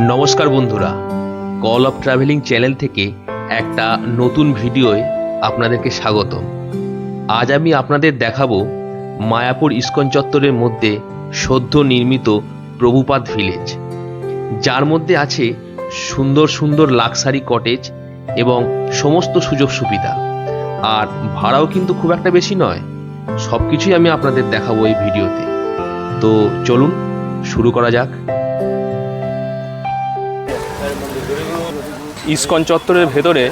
নমস্কার বন্ধুরা call of travelling channel থেকে একটা নতুন ভিডিওয় আপনাদেরকে স্বাগত আজ আমি আপনাদের দেখাবো মায়াপুর ইস্কন চত্বরের মধ্যে সদ্য নির্মিত প্রভুপাদ ভিলেজ যার মধ্যে আছে সুন্দর সুন্দর লাক্সারি কটেজ এবং সমস্ত সুযোগ সুবিধা। আর ভাড়াও কিন্তু খুব একটা বেশি নয় সব কিছুই আমি আপনাদের দেখাবো এই ভিডিওতে। তো চলুন, শুরু করা যাক। ইস্কন চত্বরের ভেতরে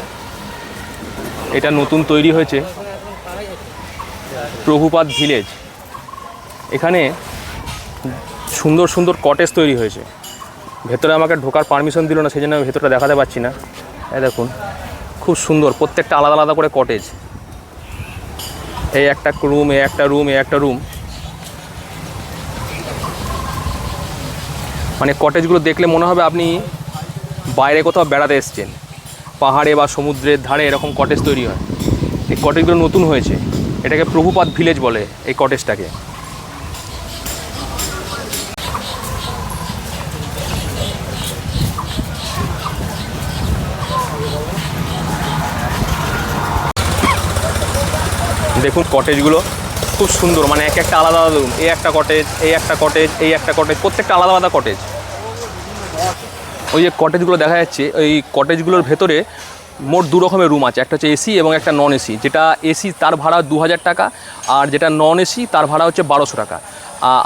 এটা নতুন তৈরি হয়েছে, প্রভুপাদ ভিলেজ। এখানে সুন্দর সুন্দর কটেজ তৈরি হয়েছে। ভেতরে আমাকে ঢোকার পারমিশন দিল না, সেই জন্য আমি ভেতরটা দেখাতে পারছি না। এই দেখুন, খুব সুন্দর, প্রত্যেকটা আলাদা আলাদা করে কটেজ এই একটা রুম এ একটা রুম এ একটা রুম মানে কটেজগুলো দেখলে মনে হবে আপনি বাইরে কোথাও বেড়াতে এসছেন। পাহাড়ে বা সমুদ্রের ধারে এরকম কটেজ তৈরি হয়। এই কটেজগুলো নতুন হয়েছে। এটাকে প্রভুপাত ভিলেজ বলে এই কটেজটাকে দেখুন কটেজগুলো খুব সুন্দর। মানে এক একটা আলাদা আলাদা রুম এই একটা কটেজ এই একটা কটেজ এই একটা কটেজ প্রত্যেকটা আলাদা আলাদা কটেজ ওই যে কটেজগুলো দেখা যাচ্ছে, ওই কটেজগুলোর ভেতরে মোট দু রকমের রুম আছে। একটা হচ্ছে এসি এবং একটা নন এসি যেটা এসি তার ভাড়া দু হাজার টাকা, আর যেটা নন এসি তার ভাড়া হচ্ছে বারোশো টাকা।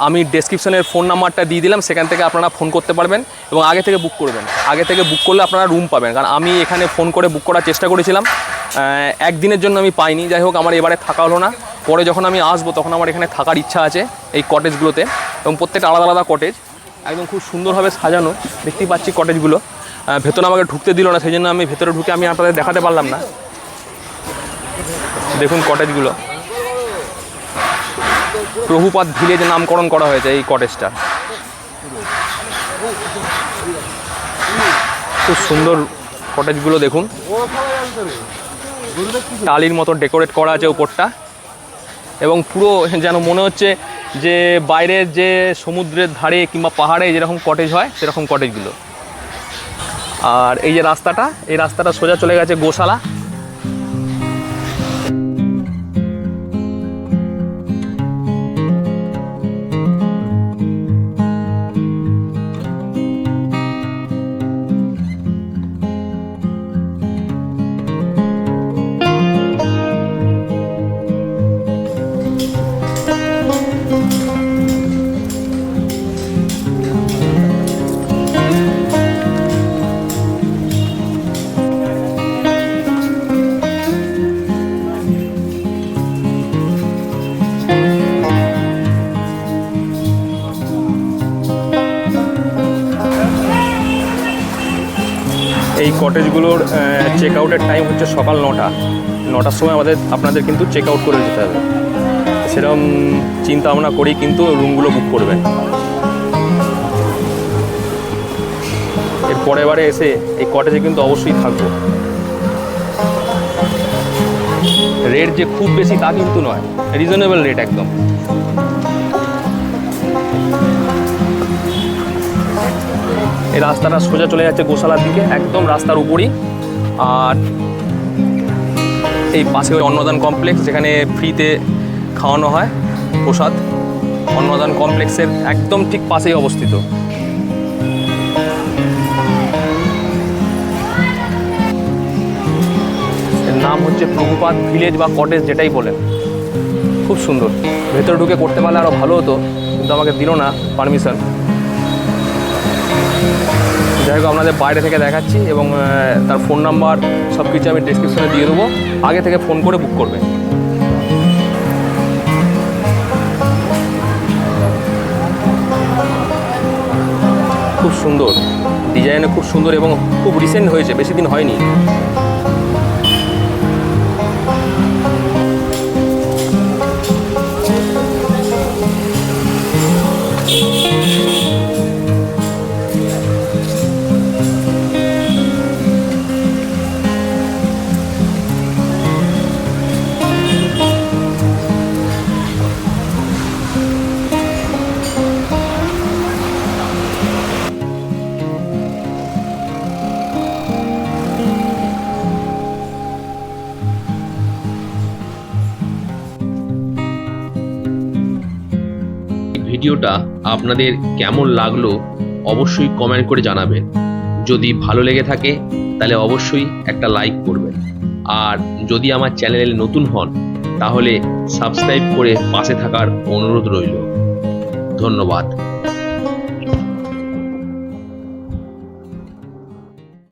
আমি ডেসক্রিপশনের ফোন নাম্বারটা দিয়ে দিলাম, সেখান থেকে আপনারা ফোন করতে পারবেন এবং আগে থেকে বুক করবেন। আগে থেকে বুক করলে আপনারা রুম পাবেন। কারণ আমি এখানে ফোন করে বুক করার চেষ্টা করেছিলাম। একদিনের জন্য আমি পাইনি। যাই হোক, আমার এবারে থাকা হলো না। পরে যখন আমি আসব, তখন আমার এখানে থাকার ইচ্ছা আছে এই কটেজগুলোতে এবং প্রত্যেকটা আলাদা আলাদা কটেজ একদম খুব সুন্দরভাবে সাজানো। দেখতেই পাচ্ছি কটেজগুলো ভেতরে আমাকে ঢুকতে দিল না সেই জন্য আমি ভেতরে ঢুকে আমি আপনাদের দেখাতে পারলাম না। দেখুন কটেজগুলো প্রভুপাদ ভিলেজ নামকরণ করা হয়েছে এই কটেজটা খুব সুন্দর কটেজগুলো দেখুন। টালির মতো ডেকোরেট করা আছে উপরটা। এবং পুরো যেন মনে হচ্ছে যে বাইরের যে সমুদ্রের ধারে কিংবা পাহাড়ে যেরকম কটেজ হয়, সেরকম কটেজগুলো আর এই যে রাস্তাটা, এই রাস্তাটা সোজা চলে গেছে গোশালা। এই কটেজগুলোর চেক আউটের টাইম হচ্ছে সকাল নটা। নটার সময় আমাদের, আপনাদের কিন্তু চেক আউট করে যেতে হবে। সেরকম চিন্তা ভাবনা করেই কিন্তু রুমগুলো বুক করবেন। এর পরের এসে এই কটেজে কিন্তু অবশ্যই থাকব। রেট যে খুব বেশি তা কিন্তু নয়। রিজনেবল রেট একদম। এই রাস্তাটা সোজা চলে যাচ্ছে গোশালার দিকে, একদম রাস্তার উপরই। আর এই পাশে অন্নদান কমপ্লেক্স যেখানে ফ্রিতে খাওয়ানো হয় প্রসাদ। অন্নদান কমপ্লেক্সের একদম ঠিক পাশেই অবস্থিত। নাম হচ্ছে প্রভুপাত ভিলেজ বা কটেজ যেটাই বলেন। খুব সুন্দর। ভেতরে ঢুকে করতে পারলে আরও ভালো হতো, কিন্তু আমাকে দিল না পারমিশন যাই হোক, আপনাদের বাইরে থেকে দেখাচ্ছি এবং তার ফোন নাম্বার সব কিছু আমি ডিসক্রিপশনে দিয়ে দেবো। আগে থেকে ফোন করে বুক করবে। খুব সুন্দর। ডিজাইনে খুব সুন্দর এবং খুব রিসেন্ট হয়েছে, বেশি দিন হয়নি। ভিডিওটা আপনাদের কেমন লাগল অবশ্যই কমেন্ট করে জানাবেন। যদি ভালো লেগে থাকে, তাহলে অবশ্যই একটা লাইক করবেন। আর যদি আমার চ্যানেলে নতুন হন, তাহলে সাবস্ক্রাইব করে পাশে থাকার অনুরোধ রইল। ধন্যবাদ।